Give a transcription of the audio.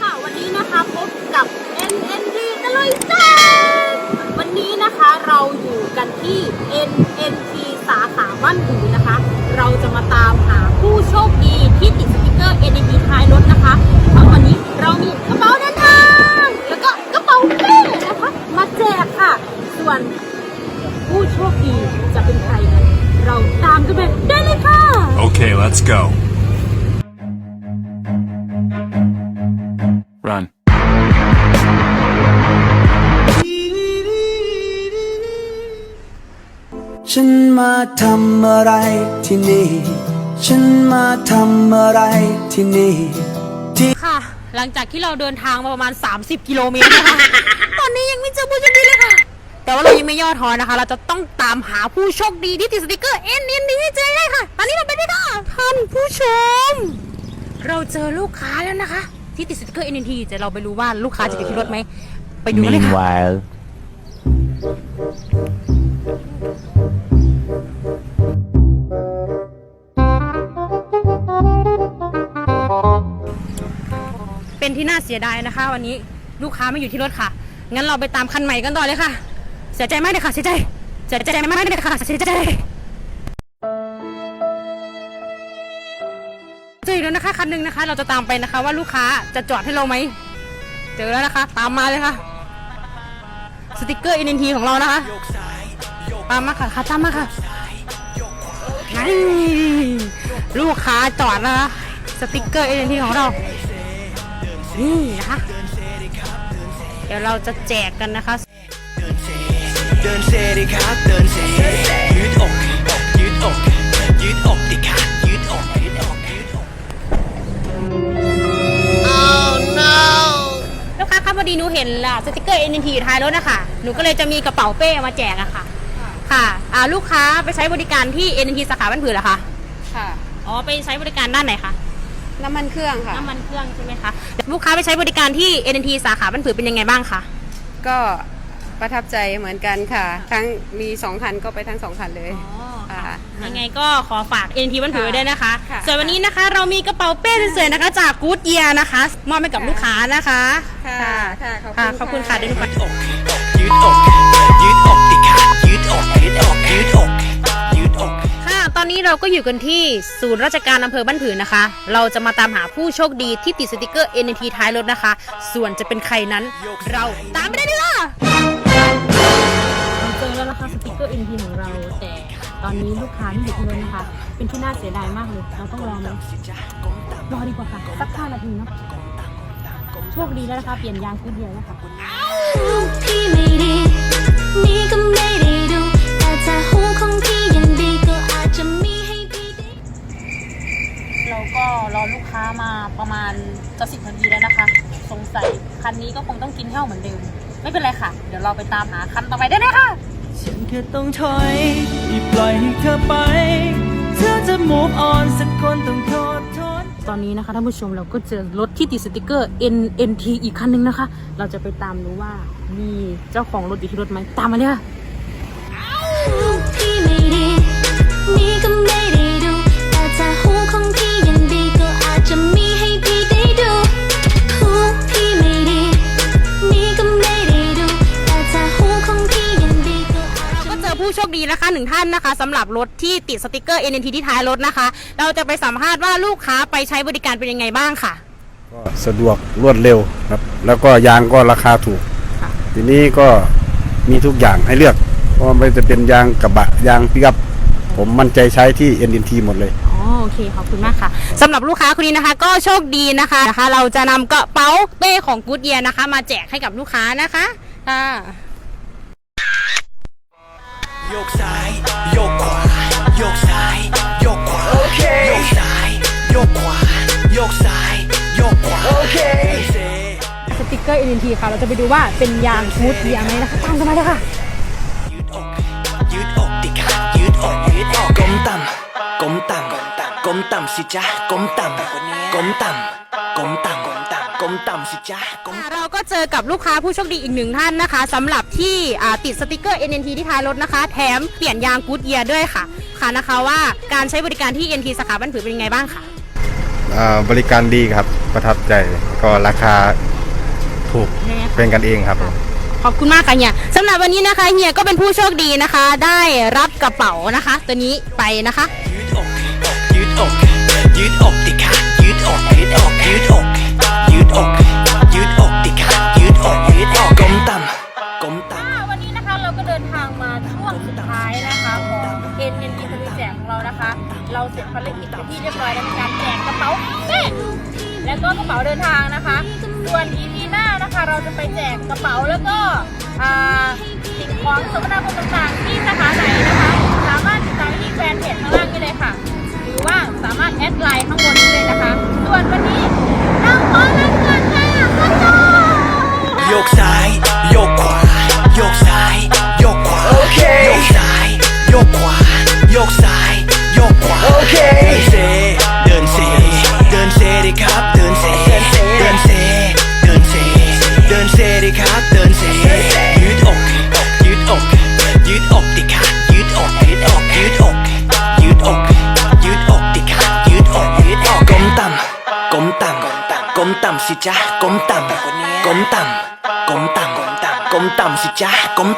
ค่ะวันนี้นะคะพบกับ NND ตะลุยแซ่บวันนี้นะคะเราอยู่กันที่ NNT สาขาบ้านผือนะคะ เราจะมาตามหาผู้โชคดีที่ติดสติกเกอร์ NNT ท้ายรถนะคะเพราะวันนี้เรามีกระเป๋าเดินทางแล้วก็กระเป๋าเป้นะคะ มาแจกค่ะ ส่วนผู้โชคดีจะเป็นใครนั้นเราตามกันไปได้เลยค่ะ Okay, let's go. ฉันมาทำอะไรที่นี่ ฉันมาทำอะไรที่นี่ ค่ะ หลังจากที่เราเดินทางมาประมาณ 30 กิโลเมตรนะคะ ตอนนี้ยังไม่เจอผู้โชคดีเลยค่ะ แต่ว่าเรายังไม่ย่อท้อนะคะ เราจะต้องตามหาผู้โชคดีที่ติดสติกเกอร์ N N นี้ให้เจอได้ค่ะ ตอนนี้เราไปได้ค่ะท่านผู้ชม เราเจอลูกค้าแล้วนะคะ ที่ติดสติกเกอร์ N N T แต่เราไปรู้ว่าลูกค้าจะติดที่รถไหม ไปดูกันเลยค่ะ Meanwhile. เป็นที่น่าเสียดายนะคะ วันนี้ลูกค้าไม่อยู่ที่รถค่ะ งั้นเราไปตามคันใหม่กันต่อเลยค่ะ เสียใจมากเลยค่ะ เสียใจ เสียใจมากเลยค่ะ เสียใจเจอแล้วนะคะคันหนึ่งนะคะ เราจะตามไปนะคะ ว่าลูกค้าจะจอดให้เราไหม เจอแล้วนะคะ ตามมาเลยค่ะ สติกเกอร์ NNT ของเรานะคะ ตามมาค่ะค่ะตามมาค่ะนี่ลูกค้าจอดนะคะสติกเกอร์ NNT ของเรา นี่นะคะ เดี๋ยวเราจะแจกกันนะคะเดินเซดิครับเดินเซยืดอกยืดอกยืดอกดิครับยืดอกยืดอกยืดอกลูกค้าครับพอดีหนูเห็นล่ะสติกเกอร์ NNT อยู่ท้ายรถนะคะหนูก็เลยจะมีกระเป๋าเป้มาแจกอะค่ะ ค่ะอ่าลูกค้าไปใช้บริการที่ NNT สาขาบ้านผือเหรอคะค่ะ อ๋อ ไปใช้บริการด้านไหนคะ น้ำมันเครื่องค่ะ น้ำมันเครื่องใช่ไหมคะลูกค้าไปใช้บริการที่ NNT สาขาบ้านผือเป็นยังไงบ้างคะก็ประทับใจเหมือนกันค่ะ ทั้งมีสองคันก็ไปทั้งสองคันเลยค่ะค่ะยังไงก็ขอฝาก NNT บ้านผือค่ะด้วยนะคะค่ะส่วนวันนี้นะคะ เรามีกระเป๋าเป้สวยๆนะคะ จากกู๊ดเยียนะคะมอบให้กับลูกค้านะคะค่ะค่ะขอบค่ะคุณขอบคุณค่ะเดินไปอกยืดอกยืดอกดิครับยืดอกยืดอกยืดอกยืดอกค่ะต อนนี้เราก็อยู่กันที่ศูนย์ราชการอำเภอบ้านผือนะคะ เราจะมาตามหาผู้โชคดีที่ติดสติกเกอร์ NNT ท้ายรถนะคะ ส่วนจะเป็นใครนั้น เราตามไปได้เลยค่ะเราเจอแล้วนะคะสติกเกอร์ NNT ของเราแต่ตอนนี้ลูกค้าที่อยู่ที่รถนะคะ เป็นที่น่าเสียดายมากเลย เราต้องรอไหมรอดีกว่าค่ะ สักห้านาทีเนาะโชคดีแล้วนะคะ เปลี่ยนยางคู่เดียวแล้วค่ะ ก็คงต้องกินแห้วเหมือนเดิม ไม่เป็นไรค่ะ เดี๋ยวเราไปตามหาคันต่อไปได้เลยค่ะ ฉันแค่ต้องถอยที่ปล่อยให้เธอไป เธอจะ move on สักคนต้องโทษโทษตอนนี้นะคะท่านผู้ชมเราก็เจอรถที่ติดสติกเกอร์ NNT อีกคันหนึงนะคะ เราจะไปตามดูว่ามีเจ้าของรถอยู่ที่รถไหมตามมาเลยค่ะลูกที่ไม่ดี หนึ่งท่านนะคะสำหรับรถที่ติดสติกเกอร์ NNT ที่ท้ายรถนะคะ เราจะไปสัมภาษณ์ว่าลูกค้าไปใช้บริการเป็นยังไงบ้างค่ะ ก็สะดวกรวดเร็วครับ แล้วก็ยางก็ราคาถูกค่ะทีนี้ก็มีทุกอย่างให้เลือกเพราะว่าไม่จะเป็นยางกระบะยางปิกับ ผมมั่นใจใช้ที่ NNT หมดเลยอ๋อโอเคขอบคุณมากค่ะสำหรับลูกค้าคนนี้นะคะ ก็โชคดีนะคะนะคะ เราจะนำกระเป๋าเป้ของกู๊ดเยียนะคะ มาแจกให้กับลูกค้านะคะค่ะ โยกซ้ายโยกขวาโยกซ้ายโยกขวาโอเคโยกซ้ายโยกขวาโยกซ้ายโยกขวาโอเคสติกเกอร์ NNT ค่ะ เราจะไปดูว่าเป็นยางกู๊ดเยียไหมนะคะตามกันมาเลยค่ะยืดอกยืดอกดิครับยืดอกยืดอกก้มต่ำก้มต่ำก้มต่ำสิจ๊ะก้มต่ำก้มต่ำก้มต่ำ ก้มต่ำก้มต่ำสิจ๊ะก้มค่ะเราก็เจอกับลูกค้าผู้โชคดีอีกหนึ่งท่านนะคะสำหรับที่อ่าติดสติกเกอร์ NNT ที่ท้ายรถนะคะ แถมเปลี่ยนยางกู๊ดเยียด้วยค่ะ ค่ะนะคะว่าการใช้บริการที่ NT สาขาบ้านผือเป็นยังไงบ้างค่ะ อ่าบริการดีครับประทับใจก็ราคาถูกเป็นกันเองครับผม ขอบคุณมากค่ะเฮียสำหรับวันนี้นะคะเฮียก็เป็นผู้โชคดีนะคะ ได้รับกระเป๋านะคะ ตัวนี้ไปนะคะ ยืดอก ยืดอกดิค่ะยืดอก ยืดอก ยืดอกยืด นะคะเราก็เดินทางมาช่วงสุดท้ายนะคะของ N N T สวิตแจกของเรานะคะ เราเสร็จภารกิจไปนที่เรียบร้อยแล้วการแจกกระเป๋าเป้และก็กระเป๋าเดินทางนะคะ ส่วน EP หน้านะคะ เราจะไปแจกกระเป๋าแล้วก็สิ่งของสมนาคุณต่างๆที่สาขาไหนนะคะ สามารถติดตามที่แฟนเพจข้างล่างนี้เลยค่ะ หรือว่าสามารถแอดไลน์ข้างบนนี้เลยนะคะ ส่วนวันนี้เราขอลาำก้มต่ำสิจ๊ะก้ม